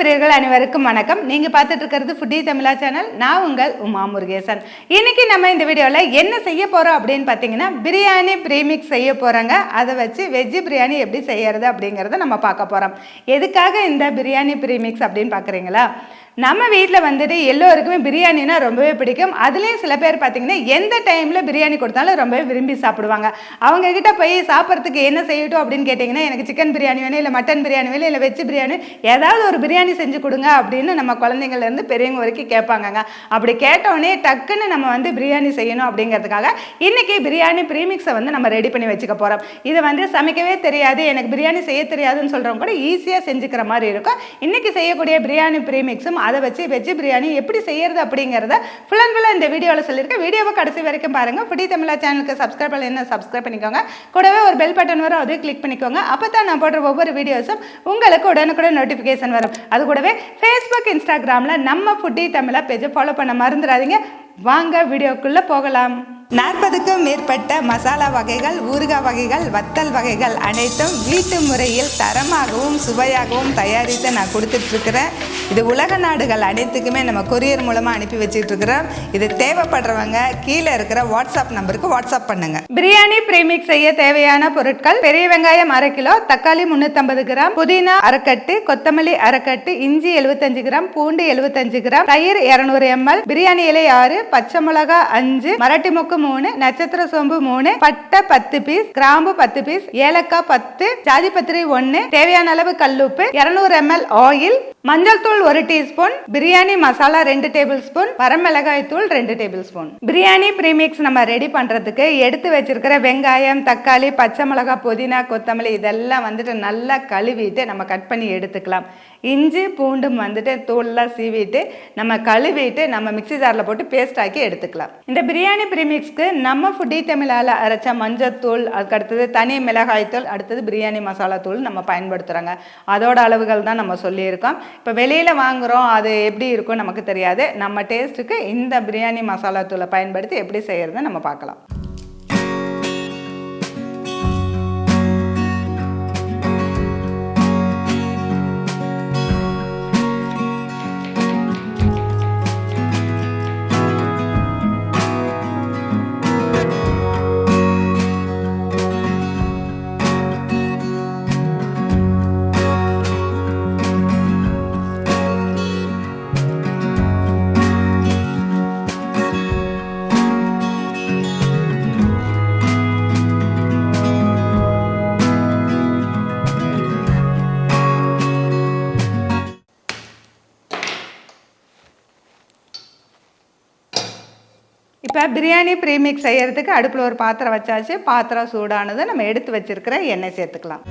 பிரியர்கள் அனைவருக்கும் வணக்கம். நீங்கள் பார்த்துட்டு இருக்கிறது ஃபுட்டி தமிழா சேனல் நான் உங்கள் உமா முருகேசன். இன்னைக்கு நம்ம இந்த வீடியோவில் என்ன செய்ய போகிறோம் அப்படின்னு பார்த்தீங்கன்னா பிரியாணி ப்ரீமிக்ஸ் செய்ய போகிறாங்க அதை வச்சு வெஜ்ஜு பிரியாணி எப்படி செய்யறது அப்படிங்கிறத நம்ம பார்க்க போகிறோம் எதுக்காக இந்த பிரியாணி ப்ரீமிக்ஸ் அப்படின்னு பார்க்குறீங்களா? நம்ம வீட்டில் வந்துட்டு எல்லோருக்குமே பிரியாணினா ரொம்பவே பிடிக்கும். அதுலேயும் சில பேர் பார்த்தீங்கன்னா எந்த டைமில் பிரியாணி கொடுத்தாலும் ரொம்பவே விரும்பி சாப்பிடுவாங்க. அவங்க கிட்ட போய் சாப்பிட்றதுக்கு என்ன செய்யட்டும் அப்படின்னு கேட்டிங்கன்னா எனக்கு சிக்கன் பிரியாணி வேணும் இல்லை மட்டன் பிரியாணி வேணும் இல்லை வெஜ் பிரியாணி ஏதாவது ஒரு பிரியாணி செஞ்சு கொடுங்க அப்படின்னு நம்ம குழந்தைங்கள்லேருந்து பெரியவங்க வரைக்கும் கேட்பாங்கங்க. அப்படி கேட்டோடனே டக்குன்னு நம்ம வந்து பிரியாணி செய்யணும் அப்படிங்கிறதுக்காக இன்றைக்கி பிரியாணி ப்ரீமிக்ஸை வந்து நம்ம ரெடி பண்ணி வச்சுக்க போகிறோம் இது வந்து சமைக்கவே தெரியாது எனக்கு பிரியாணி செய்ய தெரியாதுன்னு சொல்கிறவங்க கூட ஈஸியாக செஞ்சுக்கிற மாதிரி இருக்கும். இன்றைக்கி செய்யக்கூடிய பிரியாணி ப்ரீமிக்ஸும் அதை வச்சு வெஜ் பிரியாணி எப்படி செய்யறது அப்படிங்கிறத ஃபுல் அண்ட் ஃபுல்லாக இந்த வீடியோவில் சொல்லியிருக்கேன். வீடியோவை கடைசி வரைக்கும் பாருங்கள் ஃபுடி தமிழா சேனலுக்கு சப்ஸ்கிரைப் பண்ணி சப்ஸ்கிரைப் பண்ணிக்கோங்க. கூடவே ஒரு பெல் பட்டன் வரும் அதையும் கிளிக் பண்ணிக்கோங்க. அப்போ தான் நான் போடுற ஒவ்வொரு வீடியோஸும் உங்களுக்கு உடனுக்குடன் நோட்டிஃபிகேஷன் வரும். அது கூடவே ஃபேஸ்புக் இன்ஸ்டாகிராமில் நம்ம ஃபுட்டி தமிழா பேஜை ஃபாலோ பண்ண மறந்துடாதீங்க. வாங்க வீடியோக்குள்ளே போகலாம். நாற்பதுக்கும் மேற்பட்ட மசாலா வகைகள் ஊறுகாய் வகைகள் வத்தல் வகைகள் அனைத்தும் வீட்டு முறையில் தரமாகவும் சுவையாகவும் தயாரித்து நான் கொடுத்துட்ருக்குறேன். இது உலக நாடுகள் அனைத்துக்குமே நம்ம கொரியர் மூலமாக அனுப்பி வச்சுட்ருக்குறோம். இது தேவைப்படுறவங்க கீழே இருக்கிற வாட்ஸ்அப் நம்பருக்கு வாட்ஸ்அப் பண்ணுங்க. பிரியாணி ப்ரீமிக் செய்ய தேவையான பொருட்கள் பெரிய வெங்காயம் அரை கிலோ தக்காளி முந்நூற்றம்பது கிராம் புதினா அரைக்கட்டு கொத்தமல்லி அரைக்கட்டு இஞ்சி எழுபத்தஞ்சு கிராம் பூண்டு எழுபத்தஞ்சு கிராம் தயிர் இரநூறு எம்எல் பிரியாணி இலை ஆறு பச்சை மிளகா அஞ்சு மராட்டி மொக்கு மூணு நட்சத்திர சோம்பு மூணு பட்டை பத்து பீஸ் கிராம்பு பத்து பீஸ் ஏலக்காய் பத்து ஜாதி பத்திரி ஒன்று தேவையான அளவு கல்லுப்பு இரநூறு எம்எல் ஆயில் மஞ்சள் தூள் ஒரு டீஸ்பூன் பிரியாணி மசாலா ரெண்டு டேபிள் ஸ்பூன் வரமிளகாய் தூள் ரெண்டு டேபிள் ஸ்பூன் பிரியாணி ப்ரீமிக்ஸ் நம்ம ரெடி பண்ணுறதுக்கு எடுத்து வச்சிருக்கிற வெங்காயம் தக்காளி பச்சை மிளகாய் புதினா கொத்தமல்லி இதெல்லாம் வந்துட்டு நல்லா கழுவிட்டு நம்ம கட் பண்ணி எடுத்துக்கலாம். இஞ்சி பூண்டும் வந்துட்டு தூள்லாம் சீவிட்டு நம்ம கழுவிட்டு நம்ம மிக்ஸி ஜாரில் போட்டு பேஸ்ட் ஆக்கி எடுத்துக்கலாம். இந்த பிரியாணி ப்ரீமிக்ஸ்க்கு நம்ம ஃபுட்டி தமிழால் அரைச்ச மஞ்சத்தூள் அதுக்கு அடுத்தது தனி மிளகாய்த்தூள் அடுத்தது பிரியாணி மசாலா தூள் நம்ம பயன்படுத்துகிறாங்க அதோட அளவுகள் தான் நம்ம சொல்லியிருக்கோம். இப்போ வெளியில் வாங்குகிறோம் அது எப்படி இருக்கும் நமக்கு தெரியாது. நம்ம டேஸ்ட்டுக்கு இந்த பிரியாணி மசாலா தூளை பயன்படுத்தி எப்படி செய்கிறதுன்னு நம்ம பார்க்கலாம். இப்போ பிரியாணி ப்ரீமிக்ஸ் செய்கிறதுக்கு அடுப்பில் ஒரு பாத்திரம் வச்சாச்சு. பாத்திரம் சூடானது நம்ம எடுத்து வச்சிருக்கிற எண்ணெய் சேர்த்துக்கலாம்.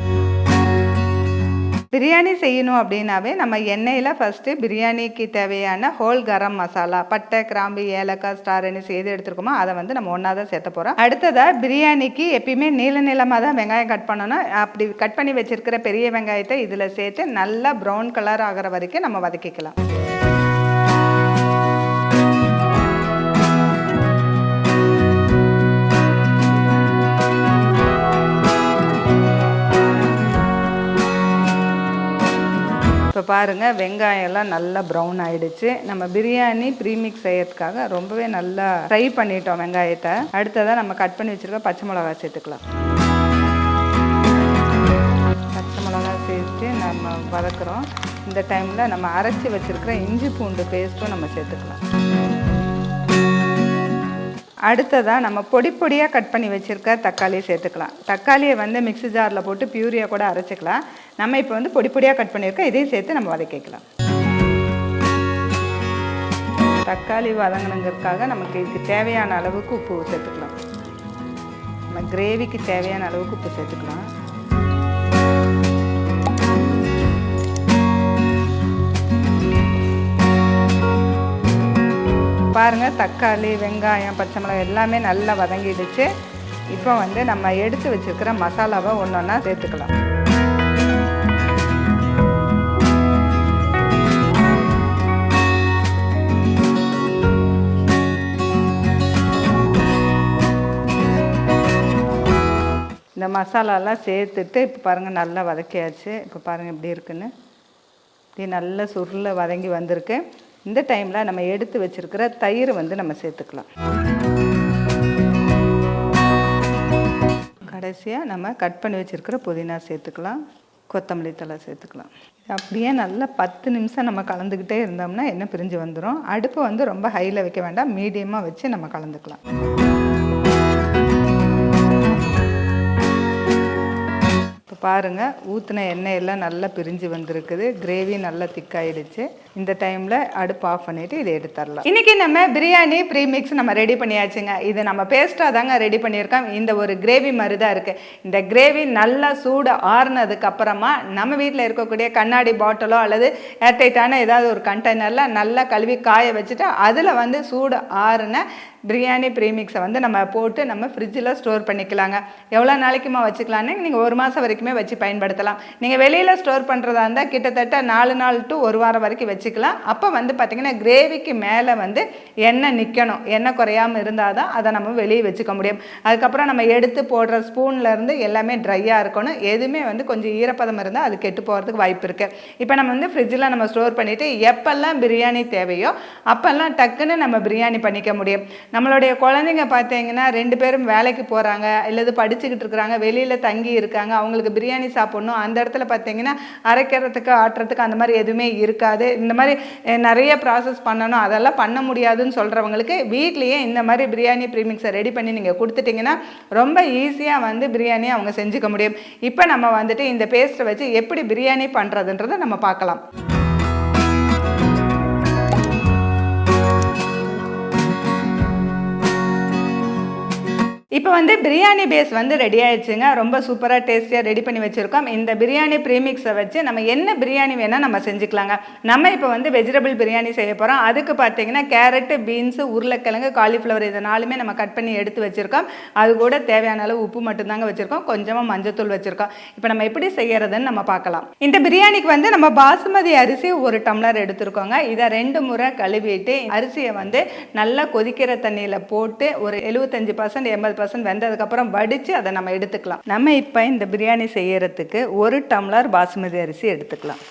பிரியாணி செய்யணும் அப்படின்னாவே நம்ம எண்ணெயில் ஃபஸ்ட்டு பிரியாணிக்கு தேவையான ஹோல் கரம் மசாலா பட்டை கிராம்பு ஏலக்காய் ஸ்டார் அனிஸ் எது எடுத்துருக்கோமோ அதை வந்து நம்ம ஒன்றா தான் சேர்த்த போகிறோம் அடுத்ததாக பிரியாணிக்கு எப்பயுமே நீள நீளமாக தான் வெங்காயம் கட் பண்ணணும். அப்படி கட் பண்ணி வச்சுருக்கிற பெரிய வெங்காயத்தை இதில் சேர்த்து நல்லா ப்ரௌன் கலர் ஆகிற வரைக்கும் நம்ம வதக்கிக்கலாம். இப்போ பாருங்கள் வெங்காயம்லாம் நல்லா ப்ரௌன் ஆகிடுச்சு நம்ம பிரியாணி ப்ரீமிக்ஸ் செய்யறதுக்காக ரொம்பவே நல்லா ஃப்ரை பண்ணிட்டோம் வெங்காயத்தை. அடுத்ததாக நம்ம கட் பண்ணி வச்சுருக்க பச்சை மிளகா சேர்த்துக்கலாம். பச்சை மிளகா சேர்த்து நம்ம வதக்குறோம். இந்த டைமில் நம்ம அரைச்சி வச்சுருக்கிற இஞ்சி பூண்டு பேஸ்ட்டும் நம்ம சேர்த்துக்கலாம். அடுத்ததாக நம்ம பொடி பொடியாக கட் பண்ணி வச்சுருக்க தக்காளியை சேர்த்துக்கலாம். தக்காளியை வந்து மிக்ஸி ஜாரில் போட்டு பியூரியாக கூட அரைச்சிக்கலாம். நம்ம இப்போ வந்து பொடி பொடியாக கட் பண்ணியிருக்கோம் இதையும் சேர்த்து நம்ம வதக்கிக்கலாம். தக்காளி வதங்கணுங்கிறதுக்காக நமக்கு இதுக்கு தேவையான அளவுக்கு உப்பு சேர்த்துக்கலாம். நம்ம கிரேவிக்கு தேவையான அளவுக்கு உப்பு சேர்த்துக்கலாம். பாருங்கள் தக்காளி வெங்காயம் பச்சை மிளகாய் எல்லாமே நல்லா வதங்கிடுச்சு. இப்போ வந்து நம்ம எடுத்து வச்சிருக்கிற மசாலாவை ஒன்று ஒன்றா சேர்த்துக்கலாம். இந்த மசாலாலாம் சேர்த்துட்டு இப்போ பாருங்கள் நல்லா வதக்கியாச்சு. இப்போ பாருங்கள் எப்படி இருக்குன்னு. இப்படி நல்ல சுருளை வதங்கி வந்திருக்கு. இந்த டைமில் நம்ம எடுத்து வச்சுருக்கிற தயிர் வந்து நம்ம சேர்த்துக்கலாம். கடைசியாக நம்ம கட் பண்ணி வச்சுருக்கிற புதினா சேர்த்துக்கலாம். கொத்தமல்லி தழை சேர்த்துக்கலாம். அப்படியே நல்லா பத்து நிமிஷம் நம்ம கலந்துக்கிட்டே இருந்தோம்னா என்ன பிரிஞ்சு வந்துடும் அடுப்பு வந்து ரொம்ப ஹையில் வைக்க வேண்டாம். மீடியமாக வச்சு நம்ம கலந்துக்கலாம். பாருங்கள் ஊற்றின எண்ணெய் எல்லாம் நல்லா பிரிஞ்சு வந்திருக்குது. கிரேவி நல்லா திக்காயிடுச்சு இந்த டைமில் அடுப்பு ஆஃப் பண்ணிவிட்டு இதை எடுத்துடலாம். இன்றைக்கி நம்ம பிரியாணி ப்ரீமிக்ஸ் நம்ம ரெடி பண்ணியாச்சுங்க. இது நம்ம பேஸ்ட்டாக தாங்க ரெடி பண்ணியிருக்கோம். இந்த ஒரு கிரேவி மாதிரி தான் இருக்குது இந்த கிரேவி நல்லா சூடு ஆறுனதுக்கப்புறமா நம்ம வீட்டில் இருக்கக்கூடிய கண்ணாடி பாட்டிலோ அல்லது ஏர்டைட்டான ஏதாவது ஒரு கண்டெய்னரில் நல்லா கழுவி காய வச்சுட்டு அதில் வந்து சூடு ஆறுன பிரியாணி ப்ரீமிக்ஸை வந்து நம்ம போட்டு நம்ம ஃப்ரிட்ஜில் ஸ்டோர் பண்ணிக்கலாங்க. எவ்வளோ நாளைக்குமா வச்சுக்கலான்னு நீங்கள் ஒரு மாதம் வரைக்குமே வச்சு பயன்படுத்தலாம். நீங்கள் வெளியில் ஸ்டோர் பண்ணுறதா இருந்தால் கிட்டத்தட்ட நாலு நாள் டு ஒரு வாரம் வரைக்கும் வச்சுக்கலாம். அப்போ வந்து பார்த்திங்கன்னா கிரேவிக்கு மேலே வந்து எண்ணெய் நிற்கணும் எண்ணெய் குறையாமல் இருந்தால் தான் அதை நம்ம வெளியே வச்சுக்க முடியும். அதுக்கப்புறம் நம்ம எடுத்து போடுற ஸ்பூன்லேருந்து எல்லாமே ட்ரையாக இருக்கணும். எதுவுமே வந்து கொஞ்சம் ஈரப்பதம் இருந்தால் அது கெட்டு போகிறதுக்கு வாய்ப்பு இருக்குது இப்போ நம்ம வந்து ஃப்ரிட்ஜில் நம்ம ஸ்டோர் பண்ணிவிட்டு எப்பெல்லாம் பிரியாணி தேவையோ அப்போல்லாம் டக்குன்னு நம்ம பிரியாணி பண்ணிக்க முடியும். நம்மளுடைய குழந்தைங்க பார்த்தீங்கன்னா ரெண்டு பேரும் வேலைக்கு போகிறாங்க இல்லது படிச்சுக்கிட்டு இருக்கிறாங்க வெளியில் தங்கி இருக்காங்க அவங்களுக்கு பிரியாணி சாப்பிட்ணும். அந்த இடத்துல பார்த்தீங்கன்னா அரைக்கிறதுக்கு ஆட்டுறதுக்கு அந்த மாதிரி எதுவுமே இருக்காது. இந்த மாதிரி நிறைய ப்ராசஸ் பண்ணணும். அதெல்லாம் பண்ண முடியாதுன்னு சொல்கிறவங்களுக்கு வீட்லேயே இந்த மாதிரி பிரியாணி ப்ரீமிக்ஸை ரெடி பண்ணி நீங்கள் கொடுத்துட்டிங்கன்னா ரொம்ப ஈஸியாக வந்து பிரியாணி அவங்க செஞ்சுக்க முடியும். இப்போ நம்ம வந்துட்டு இந்த பேஸ்ட்டை வச்சு எப்படி பிரியாணி பண்ணுறதுன்றதை நம்ம பார்க்கலாம். இப்போ வந்து பிரியாணி பேஸ் வந்து ரெடி ஆயிடுச்சுங்க. ரொம்ப சூப்பராக டேஸ்டியாக ரெடி பண்ணி வச்சுருக்கோம். இந்த பிரியாணி ப்ரீமிக்ஸை வச்சு நம்ம என்ன பிரியாணி வேணால் நம்ம செஞ்சுக்கலாங்க. நம்ம இப்போ வந்து வெஜிடபிள் பிரியாணி செய்ய போகிறோம் அதுக்கு பார்த்தீங்கன்னா கேரட்டு பீன்ஸு உருளைக்கிழங்கு காலிஃப்ளவர் இது நாலுமே நம்ம கட் பண்ணி எடுத்து வச்சுருக்கோம். அது கூட தேவையான அளவு உப்பு மட்டும்தாங்க வச்சுருக்கோம். கொஞ்சமாக மஞ்சத்தூள் வச்சுருக்கோம். இப்போ நம்ம எப்படி செய்யறதுன்னு நம்ம பார்க்கலாம் இந்த பிரியாணிக்கு வந்து நம்ம பாசுமதி அரிசி ஒரு டம்ளர் எடுத்துருக்கோங்க. இதை ரெண்டு முறை கழுவிட்டு அரிசியை வந்து நல்லா கொதிக்கிற தண்ணியில் போட்டு ஒரு எழுபத்தஞ்சு பர்சன்ட் எண்பது பர்சன்ட் வெந்ததுக்கப்புறம் வடித்து அதை நம்ம எடுத்துக்கலாம். நம்ம இப்போ இந்த பிரியாணி செய்யறதுக்கு ஒரு டம்ளர் பாசுமதி அரிசி எடுத்துக்கலாம்.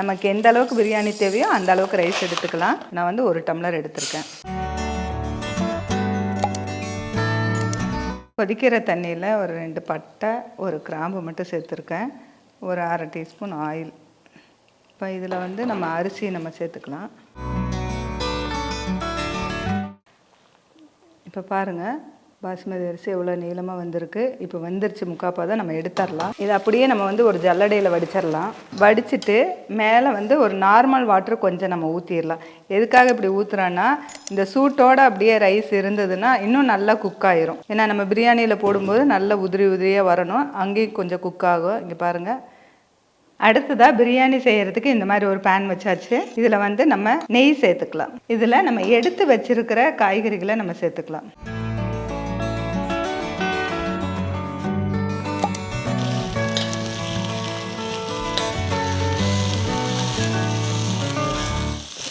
நமக்கு எந்த அளவுக்கு பிரியாணி தேவையோ அந்த அளவுக்கு ரைஸ் எடுத்துக்கலாம். நான் வந்து ஒரு டம்ளர் எடுத்திருக்கேன். கொதிக்கிற தண்ணியில் ஒரு ரெண்டு பட்டை ஒரு கிராம்பு மட்டும் சேர்த்துருக்கேன். ஒரு அரை டீஸ்பூன் ஆயில். இப்போ இதில் வந்து நம்ம அரிசி நம்ம சேர்த்துக்கலாம். இப்போ பாருங்கள் பாசுமதி அரிசி எவ்வளோ நீளமாக வந்திருக்கு. இப்போ வந்துருச்சு முக்காப்பா தான் நம்ம எடுத்துடலாம். இது அப்படியே நம்ம வந்து ஒரு ஜல்லடையில் வடிச்சிடலாம். வடிச்சிட்டு மேலே வந்து ஒரு நார்மல் வாட்டர் கொஞ்சம் நம்ம ஊற்றிடலாம் எதுக்காக இப்படி ஊற்றுறோன்னா இந்த சூட்டோட அப்படியே ரைஸ் இருந்ததுன்னா இன்னும் நல்லா குக் ஆயிரும். ஏன்னா நம்ம பிரியாணியில் போடும்போது நல்லா உதிரி உதிரியாக வரணும். அங்கேயும் கொஞ்சம் குக் ஆகும். இங்கே பாருங்கள் அடுத்ததாக பிரியாணி செய்கிறதுக்கு இந்த மாதிரி ஒரு பேன் வச்சாச்சு. இதில் வந்து நம்ம நெய் சேர்த்துக்கலாம். இதில் நம்ம எடுத்து வச்சிருக்கிற காய்கறிகளை நம்ம சேர்த்துக்கலாம்.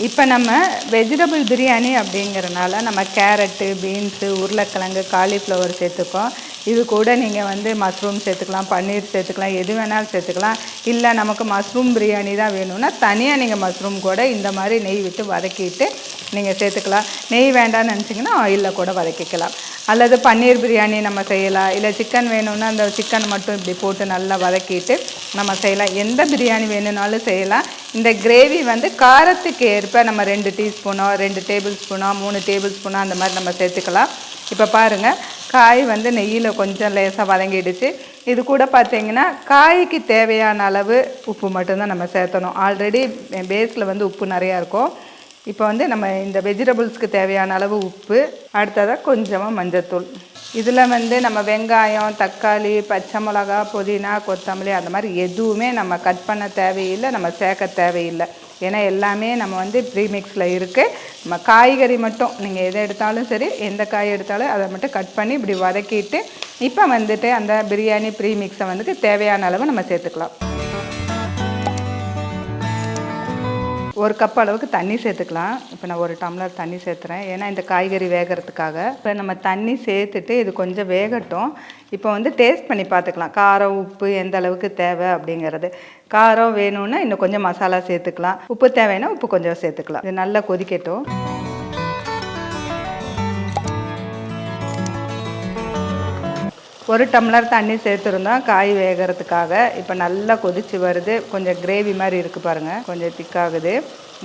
இப்போ நம்ம வெஜிடபிள் பிரியாணி அப்படிங்கிறனால நம்ம கேரட்டு பீன்ஸு உருளைக்கிழங்கு காலிஃப்ளவர் சேர்த்துக்கோம். இது கூட நீங்கள் வந்து மஷ்ரூம் சேர்த்துக்கலாம் பன்னீர் சேர்த்துக்கலாம் எது வேணாலும் சேர்த்துக்கலாம். இல்லை நமக்கு மஷ்ரூம் பிரியாணி தான் வேணும்னா தனியாக நீங்கள் மஷ்ரூம் கூட இந்த மாதிரி நெய் விட்டு வதக்கிட்டு நீங்கள் சேர்த்துக்கலாம். நெய் வேண்டாம்னு நினச்சிங்கன்னா ஆயிலில் கூட வதக்கிக்கலாம். அல்லது பன்னீர் பிரியாணி நம்ம செய்யலாம். இல்லை சிக்கன் வேணும்னா அந்த சிக்கன் மட்டும் இப்படி போட்டு நல்லா வதக்கிட்டு நம்ம செய்யலாம். எந்த பிரியாணி வேணும்னாலும் செய்யலாம். இந்த கிரேவி வந்து காரத்துக்கு ஏற்ப நம்ம ரெண்டு டீஸ்பூனோ ரெண்டு டேபிள் ஸ்பூனோ மூணு டேபிள் ஸ்பூனோ அந்த மாதிரி நம்ம சேர்த்துக்கலாம். இப்போ பாருங்கள் காய் வந்து நெய்யில் கொஞ்சம் லேசாக வதங்கிடுச்சு. இது கூட பார்த்தீங்கன்னா காய்க்கு தேவையான அளவு உப்பு மட்டும்தான் நம்ம சேர்த்தணும். ஆல்ரெடி பேஸில் வந்து உப்பு நிறையா இருக்கும். இப்போ வந்து நம்ம இந்த வெஜிடபிள்ஸ்க்கு தேவையான அளவு உப்பு அடுத்ததாக கொஞ்சமாக மஞ்சத்தூள். இதில் வந்து நம்ம வெங்காயம் தக்காளி பச்சை மிளகா புதினா கொத்தமல்லி அந்த மாதிரி எதுவுமே நம்ம கட் பண்ண தேவையில்லை நம்ம சேர்க்க தேவையில்லை. ஏன்னா எல்லாமே நம்ம வந்து ப்ரீமிக்ஸில் இருக்குது நம்ம காய்கறி மட்டும் நீங்கள் எதை எடுத்தாலும் சரி எந்த காய் எடுத்தாலும் அதை மட்டும் கட் பண்ணி இப்படி வதக்கிட்டு இப்போ வந்துட்டு அந்த பிரியாணி ப்ரீமிக்ஸை வந்துட்டு தேவையான அளவு நம்ம சேர்த்துக்கலாம். ஒரு கப் அளவுக்கு தண்ணி சேர்த்துக்கலாம். இப்போ நான் ஒரு டம்ளர் தண்ணி சேர்த்துறேன். ஏன்னா இந்த காய்கறி வேகிறதுக்காக. இப்போ நம்ம தண்ணி சேர்த்துட்டு இது கொஞ்சம் வேகட்டும். இப்போ வந்து டேஸ்ட் பண்ணி பார்த்துக்கலாம் காரம் உப்பு எந்த அளவுக்கு தேவை அப்படிங்கிறது. காரம் வேணும்னா இன்னும் கொஞ்சம் மசாலா சேர்த்துக்கலாம். உப்பு தேவைன்னா உப்பு கொஞ்சம் சேர்த்துக்கலாம். இது நல்லா கொதிக்கட்டும். ஒரு டம்ளர் தண்ணி சேர்த்துருந்தோம் காய் வேகிறதுக்காக இப்போ நல்லா கொதிச்சு வருது. கொஞ்சம் கிரேவி மாதிரி இருக்குது பாருங்கள் கொஞ்சம் திக்காகுது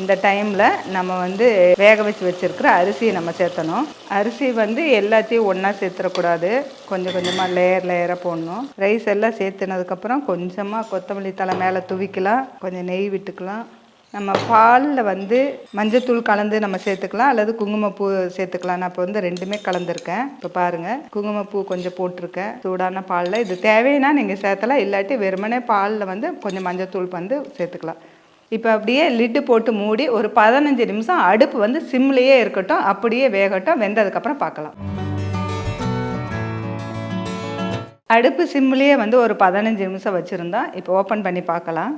இந்த டைமில் நம்ம வந்து வேக வச்சு வச்சுருக்கிற அரிசியை நம்ம சேர்த்தணும். அரிசி வந்து எல்லாத்தையும் ஒன்றா சேர்த்துடக்கூடாது. கொஞ்சம் கொஞ்சமாக லேயர் லேயராக போடணும். ரைஸ் எல்லாம் சேர்த்துனதுக்கப்புறம் கொஞ்சமாக கொத்தமல்லி தலை மேலே துவிக்கலாம். கொஞ்சம் நெய் விட்டுக்கலாம். நம்ம பாலில் வந்து மஞ்சத்தூள் கலந்து நம்ம சேர்த்துக்கலாம் அல்லது குங்குமப்பூ சேர்த்துக்கலாம். நான் இப்போ வந்து ரெண்டுமே கலந்துருக்கேன். இப்போ பாருங்கள் குங்குமப்பூ கொஞ்சம் போட்டிருக்கேன். சூடான பாலில். இது தேவைன்னா நீங்கள் சேர்த்தலாம். இல்லாட்டி வெறுமனே பாலில் வந்து கொஞ்சம் மஞ்சத்தூள் வந்து சேர்த்துக்கலாம். இப்போ அப்படியே லிட்டு போட்டு மூடி ஒரு பதினஞ்சு நிமிஷம் அடுப்பு வந்து சிம்லேயே இருக்கட்டும். அப்படியே வேகட்டும். வெந்ததுக்கப்புறம் பார்க்கலாம் அடுப்பு சிம்லேயே வந்து ஒரு பதினஞ்சு நிமிஷம் வச்சுருந்தோம் இப்போ ஓப்பன் பண்ணி பார்க்கலாம்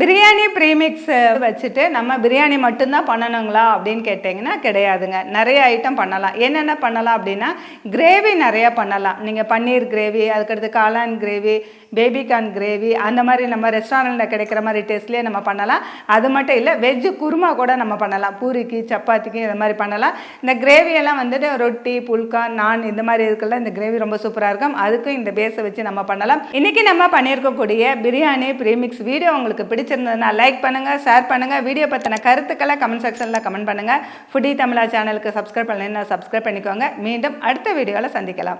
பிரியாணி ப்ரீமிக்ஸ் வச்சுட்டு நம்ம பிரியாணி மட்டும்தான் பண்ணணுங்களா அப்படின்னு கேட்டிங்கன்னா கிடையாதுங்க. நிறைய ஐட்டம் பண்ணலாம். என்னென்ன பண்ணலாம் அப்படின்னா கிரேவி நிறையா பண்ணலாம். நீங்கள் பன்னீர் கிரேவி அதுக்கடுத்து காளான் கிரேவி பேபிகார்ன் கிரேவி அந்த மாதிரி நம்ம ரெஸ்டாரண்ட்டில் கிடைக்கிற மாதிரி டேஸ்ட்லேயே நம்ம பண்ணலாம். அது மட்டும் இல்லை வெஜ்ஜு குருமா கூட நம்ம பண்ணலாம். பூரிக்கு சப்பாத்திக்கு இந்த மாதிரி பண்ணலாம். இந்த கிரேவியெல்லாம் வந்துட்டு ரொட்டி புல்கா நான் இந்த மாதிரி இதுக்கெல்லாம் இந்த கிரேவி ரொம்ப சூப்பராக இருக்கும். அதுக்கும் இந்த பேஸை வச்சு நம்ம பண்ணலாம். இன்றைக்கி நம்ம பண்ணியிருக்கக்கூடிய பிரியாணி ப்ரீமிக்ஸ் வீடியோ உங்களுக்கு பிடிச்சிருந்ததுன்னா லைக் பண்ணுங்கள் ஷேர் பண்ணுங்கள் வீடியோ பற்றின கருத்துக்களை கமெண்ட் செக்ஷனில் கமெண்ட் பண்ணுங்கள் ஃபுடி தமிழா சேனலுக்கு சப்ஸ்கிரைப் பண்ணலைன்னா சப்ஸ்கிரைப் பண்ணிக்கோங்க. மீண்டும் அடுத்த வீடியோவில் சந்திக்கலாம்.